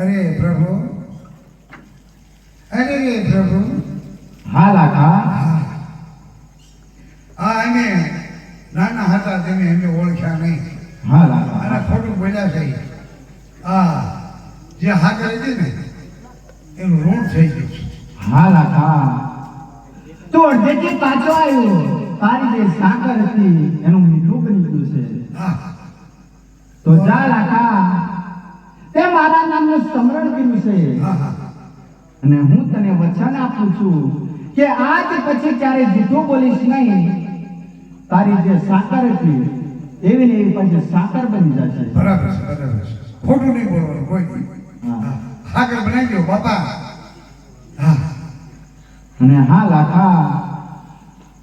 અરે પ્રભુ. અરે પ્રભુ. હા લાખા હા. અમે નાના હતા તેને અમે ઓળખ્યા નહીં. હા લાખા અને ખોટું બોલ્યા છે હા જે હા કરે છે ને એનું ઋણ થઈ ગયું છે. હા લાખા તો અડધેથી પાછો આવ્યો તારી જે સાકર હતી એનું મીઠું કરી ગયું છે. તો જા લાખા તે મારા નામનું સ્મરણ કર્યું છે. અને હું તને વચન આપું છું કે આજ પછી ક્યારે જૂઠું બોલીશ નહીં. તારી જે સાકર હતી એવી ને એવી પછી સાકર બની જશે. બરાબર છે બરાબર છે. ખોટું નહીં બોલવાનું કોઈ દી. હા. હા. આગળ બનાવી દો બાપા. અને હા લાખા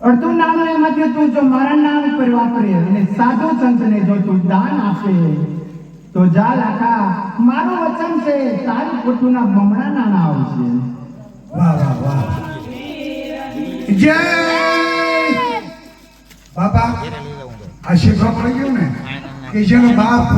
અડધું નામ એમાંથી તું જો મારા નામ પર વાપરે અને સાધુ સંતને જો તું દાન આપે તો જા લાખા મારું વચન છે, તારી ખોટુંના બમણા નાણા આવશે. વાહ વાહ વાહ. જય! બાપા, આ શીખવા પડી ગયું ને? કે જેનો બાપ